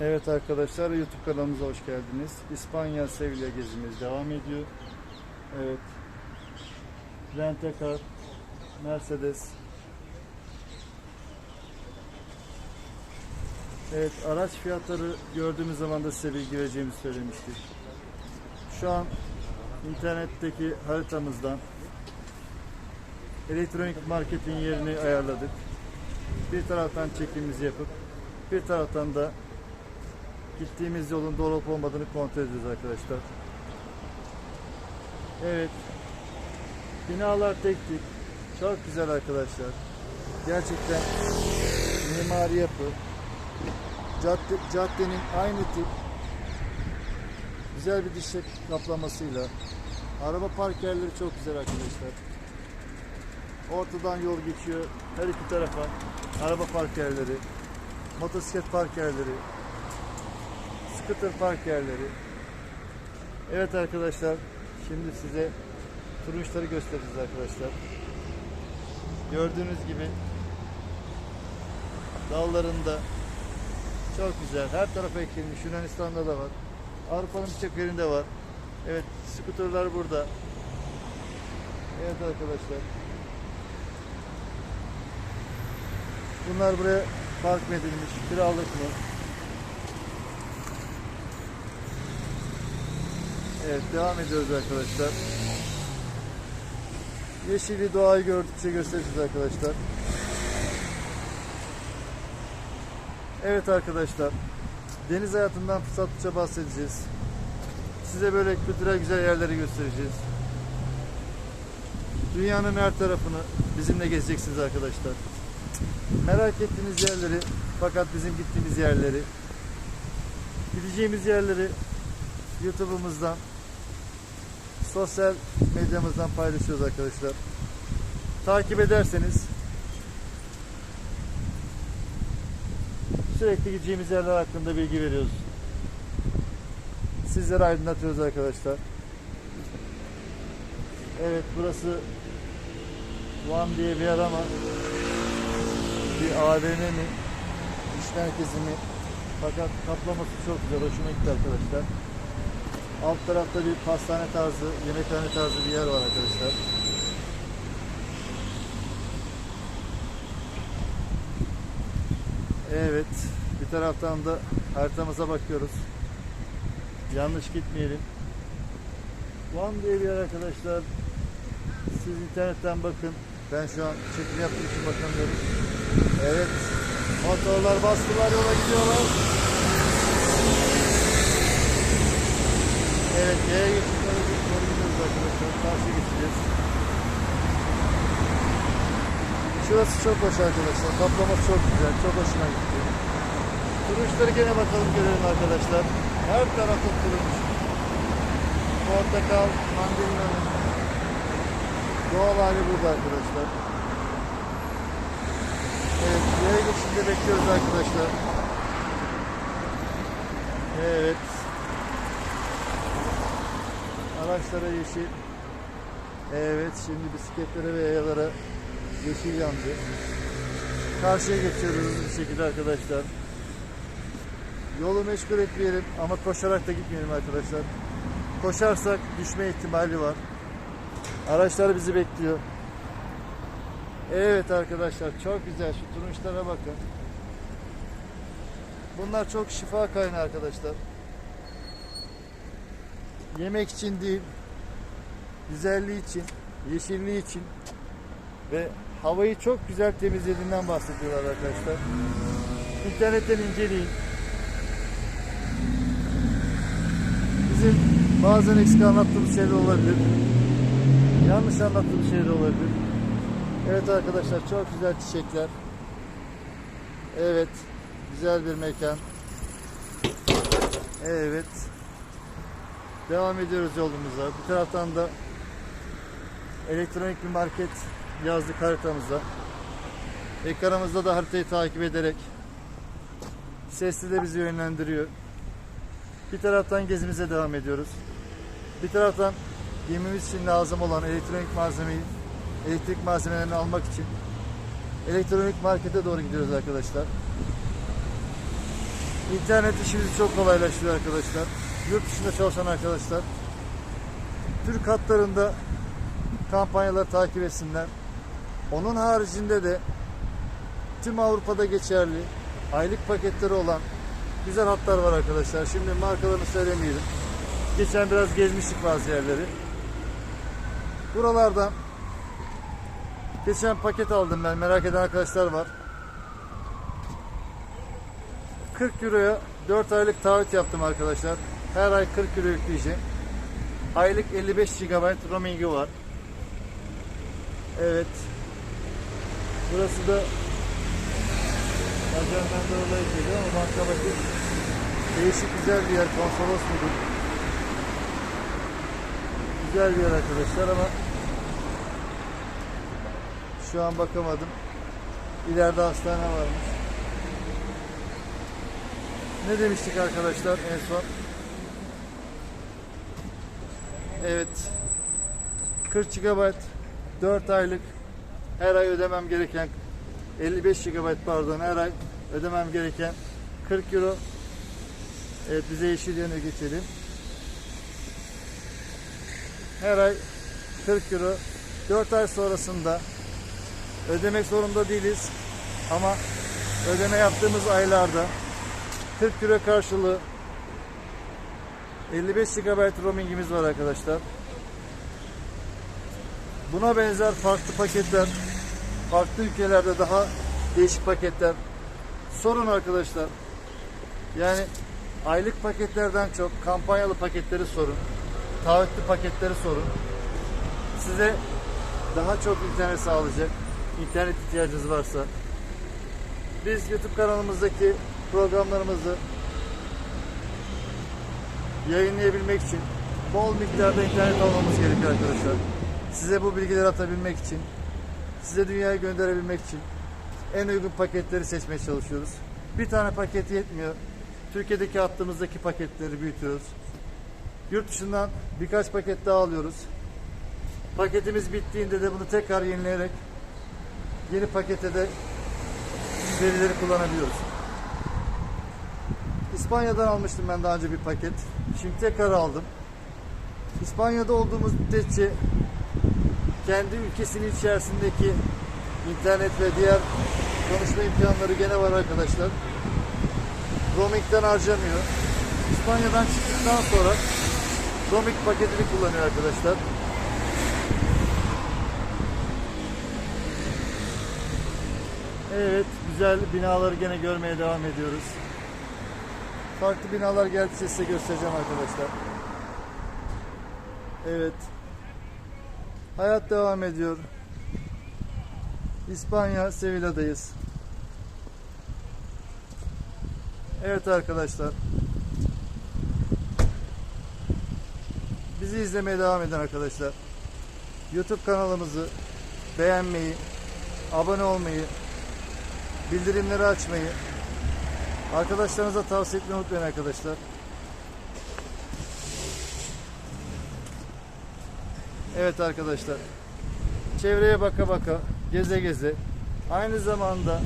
Evet arkadaşlar YouTube kanalımıza hoş geldiniz. İspanya Sevilla gezimiz devam ediyor. Evet. Rentekar, Mercedes. Evet araç fiyatları gördüğümüz zaman da size bilgi vereceğimizi söylemiştik. Şu an internetteki haritamızdan elektronik marketin yerini ayarladık. Bir taraftan çekimimizi yapıp bir taraftan da gittiğimiz yolun doğru olup olmadığını kontrol ediyoruz arkadaşlar. Evet. Binalar tek tip. Çok güzel arkadaşlar. Gerçekten mimari yapı. Cadde, caddenin aynı tip güzel bir dişek kaplamasıyla araba park yerleri çok güzel arkadaşlar. Ortadan yol geçiyor. Her iki tarafa araba park yerleri, motosiklet park yerleri, scooter park yerleri. Evet arkadaşlar, şimdi size turunçları göstereceğiz arkadaşlar. Gördüğünüz gibi dallarında çok güzel. Her tarafa ekilmiş. Yunanistan'da da var. Avrupa'nın birçok yerinde var. Evet, skuterlar burada. Evet arkadaşlar. Bunlar buraya park edilmiş? Kiralık mı? Evet, devam ediyoruz arkadaşlar. Yeşili doğayı gördükçe göstereceğiz arkadaşlar. Evet arkadaşlar. Deniz hayatından fırsatlıca bahsedeceğiz. Size böyle kültürel güzel yerleri göstereceğiz. Dünyanın her tarafını bizimle gezeceksiniz arkadaşlar. Merak ettiğiniz yerleri fakat bizim gittiğimiz yerleri gideceğimiz yerleri YouTube'umuzdan sosyal medyamızdan paylaşıyoruz arkadaşlar. Takip ederseniz sürekli gideceğimiz yerler hakkında bilgi veriyoruz. Sizlere aydınlatıyoruz arkadaşlar. Evet burası Van diye bir yer ama bir AVM mi, iş merkezi mi? Fakat kaplaması çok güzel, hoşuma gitti arkadaşlar. Alt tarafta bir pastane tarzı, yemekhane tarzı bir yer var arkadaşlar. Evet, bir taraftan da haritamıza bakıyoruz. Yanlış gitmeyelim. Van diye bir yer arkadaşlar. Siz internetten bakın. Ben şu an çekim yaptığım için bakamıyorum. Evet. Motorlar bastılar yola gidiyorlar. Evet yaya geçişleri doğru gidiyoruz arkadaşlar. Karşı geçeceğiz. Şurası çok hoş arkadaşlar. Kaplaması çok güzel. Çok hoşuma gitti. Turunçları gene bakalım görelim arkadaşlar. Her tarafta turunç. Portakal, mandalina'nın doğal hali burada arkadaşlar. Evet, yaya geçişinde bekliyoruz arkadaşlar. Evet. Araçlara yeşil. Evet, şimdi bisikletlere ve yayalara yeşil yandı. Karşıya geçiyoruz hızlı bir şekilde arkadaşlar. Yolu meşgul etmeyelim ama koşarak da gitmeyelim arkadaşlar. Koşarsak düşme ihtimali var. Araçlar bizi bekliyor. Evet arkadaşlar çok güzel şu turunçlara bakın. Bunlar çok şifa kaynağı arkadaşlar. Yemek için değil, güzelliği için, yeşilliği için ve havayı çok güzel temizlediğinden bahsediyorlar arkadaşlar. İnternetten inceleyin. Bizim bazen eksik anlattığımız şeyler olabilir. Yanlış anlattığımız şeyler olabilir. Evet arkadaşlar çok güzel çiçekler. Evet. Güzel bir mekan. Evet. Devam ediyoruz yolumuza. Bir taraftan da elektronik bir market yazdık haritamıza. Ekranımızda da haritayı takip ederek sesli de bizi yönlendiriyor. Bir taraftan gezimize devam ediyoruz. Bir taraftan gemimiz için lazım olan elektronik malzemeyi, elektrik malzemelerini almak için elektronik markete doğru gidiyoruz arkadaşlar. İnternet işimizi çok kolaylaştırıyor arkadaşlar. Yurt dışında çalışan arkadaşlar. Türk hatlarında kampanyaları takip etsinler. Onun haricinde de tüm Avrupa'da geçerli aylık paketleri olan güzel hatlar var arkadaşlar. Şimdi markalarını söylemeyelim. Geçen biraz gezmiştik bazı yerleri. Buralardan geçen paket aldım ben. Merak eden arkadaşlar var. 40 Euro'ya 4 aylık taahhüt yaptım arkadaşlar. Her ay 40 Euro yükleyeceğim. Aylık 55 GB roamingi var. Evet. Burası da Ajandan da olay geliyor ama banka bakayım. Değişik güzel bir yer. Konsolos mudur? Güzel bir yer arkadaşlar ama şu an bakamadım. İleride hastane varmış. Ne demiştik arkadaşlar en son? Evet. 40 GB 4 aylık her ay ödemem gereken 55 GB pardon her ay ödemem gereken 40 euro. Evet bize yeşil yöne geçelim. Her ay 40 euro. 4 ay sonrasında ödemek zorunda değiliz. Ama ödeme yaptığımız aylarda 40 euro karşılığı 55 GB roamingimiz var arkadaşlar. Buna benzer farklı paketler, farklı ülkelerde daha değişik paketler. Sorun arkadaşlar. Yani aylık paketlerden çok kampanyalı paketleri sorun. Taahhütlü paketleri sorun. Size daha çok internet sağlayacak. internet ihtiyacınız varsa. Biz YouTube kanalımızdaki programlarımızı yayınlayabilmek için bol miktarda internet almamız gerekiyor arkadaşlar. Size bu bilgileri atabilmek için, size dünyaya gönderebilmek için en uygun paketleri seçmeye çalışıyoruz. Bir tane paket yetmiyor. Türkiye'deki attığımızdaki paketleri büyütüyoruz. Yurt dışından birkaç paket daha alıyoruz. Paketimiz bittiğinde de bunu tekrar yenileyerek yeni pakete de verileri kullanabiliyoruz. İspanya'dan almıştım ben daha önce bir paket. Şimdi tekrar aldım. İspanya'da olduğumuz müddetçe kendi ülkesinin içerisindeki internet ve diğer konuşma imkanları gene var arkadaşlar. Roaming'den harcamıyor. İspanya'dan çıktıktan sonra roaming paketini kullanıyor arkadaşlar. Evet, güzel binaları gene görmeye devam ediyoruz. Farklı binalar geldikçe size göstereceğim arkadaşlar. Evet. Hayat devam ediyor. İspanya, Sevilla'dayız. Evet arkadaşlar. Bizi izlemeye devam edin arkadaşlar. YouTube kanalımızı beğenmeyi, abone olmayı, bildirimleri açmayı, arkadaşlarınıza tavsiye etmeyi unutmayın arkadaşlar. Evet arkadaşlar. Çevreye baka baka, geze geze, aynı zamanda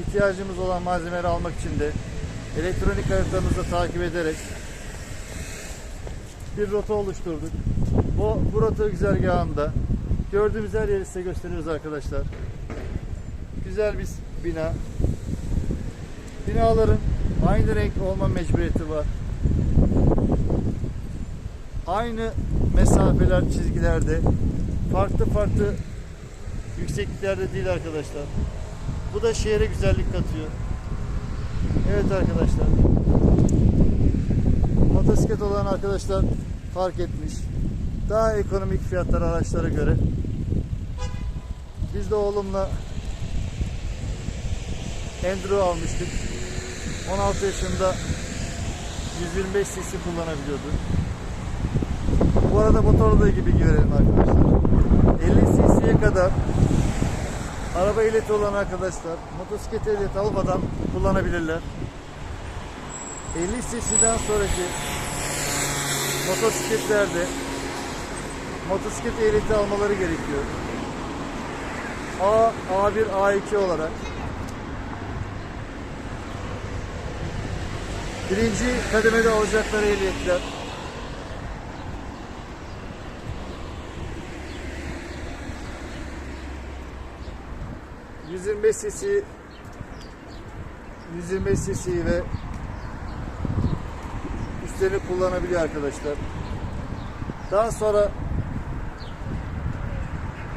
ihtiyacımız olan malzemeleri almak için de elektronik haritamızı takip ederek bir rota oluşturduk. Bu, bu rota güzergahında gördüğümüz her yeri size gösteriyoruz arkadaşlar. Güzel bir bina. Binaların aynı renk olma mecburiyeti var. Aynı mesafeler, çizgilerde farklı farklı yüksekliklerde değil arkadaşlar. Bu da şehre güzellik katıyor. Evet arkadaşlar. Motosiklet olan arkadaşlar fark etmiş. Daha ekonomik fiyatlar araçlara göre. Biz de oğlumla Enduro almıştık. 16 yaşında 125 cc kullanabiliyordu. Bu arada motorlu da gibi görelim arkadaşlar. 50 cc'ye kadar araba ehliyeti olan arkadaşlar motosiklet ehliyeti almadan kullanabilirler. 50 cc'den sonraki motosikletlerde motosiklet ehliyeti almaları gerekiyor. A, A1, A2 olarak Birinci kademede alacakları ehliyetler. ...125 cc... ...125 cc ve... ...üstlerini kullanabiliyor arkadaşlar. Daha sonra...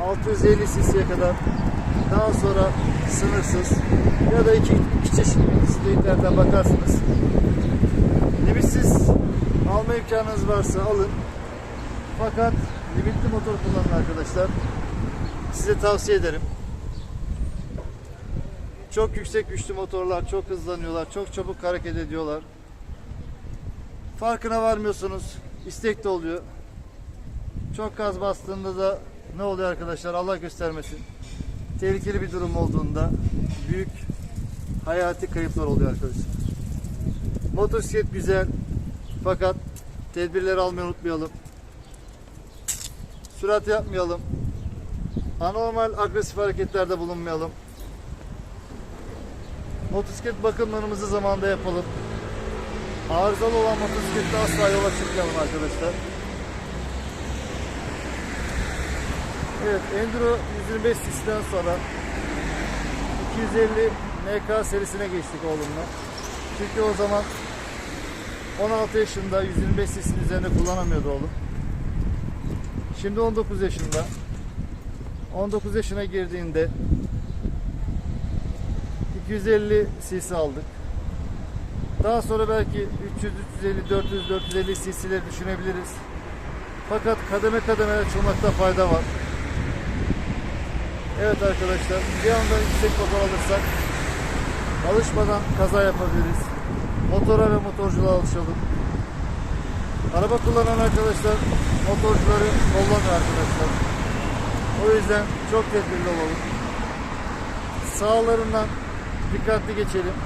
...650 cc'ye kadar... ...daha sonra sınırsız... ...ya da iki, iki çeşit siz de internetten bakarsınız. Limitsiz alma imkanınız varsa alın. Fakat limitli motor kullanın arkadaşlar. Size tavsiye ederim. Çok yüksek güçlü motorlar, çok hızlanıyorlar, çok çabuk hareket ediyorlar. Farkına varmıyorsunuz. istek de oluyor. Çok gaz bastığında da ne oluyor arkadaşlar? Allah göstermesin. Tehlikeli bir durum olduğunda büyük hayati kayıplar oluyor arkadaşlar. Motosiklet güzel fakat tedbirleri almayı unutmayalım. Sürat yapmayalım. Anormal agresif hareketlerde bulunmayalım. Motosiklet bakımlarımızı zamanda yapalım. Arızalı olan motosiklette asla yola çıkmayalım arkadaşlar. Evet, Enduro 125 cc'den sonra 250 NK serisine geçtik oğlumla. Çünkü o zaman 16 yaşında 125 cc'nin üzerinde kullanamıyordu oğlum. Şimdi 19 yaşında. 19 yaşına girdiğinde 250 cc aldık. Daha sonra belki 300, 350, 400, 450 cc'leri düşünebiliriz. Fakat kademe kademe açılmakta fayda var. Evet arkadaşlar bir anda yüksek motor alırsak alışmadan kaza yapabiliriz. Motora ve motorculuğa alışalım. Araba kullanan arkadaşlar motorcuları kollamıyor arkadaşlar. O yüzden çok tedbirli olalım. Sağlarından dikkatli geçelim.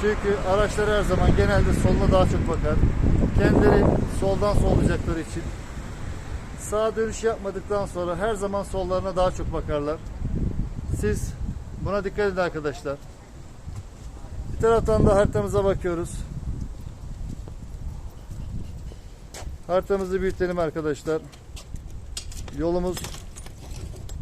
Çünkü araçlar her zaman genelde soluna daha çok bakar. Kendileri soldan sollayacakları için sağa dönüş yapmadıktan sonra her zaman sollarına daha çok bakarlar. Siz buna dikkat edin arkadaşlar. Bir taraftan da haritamıza bakıyoruz. Haritamızı büyütelim arkadaşlar. Yolumuz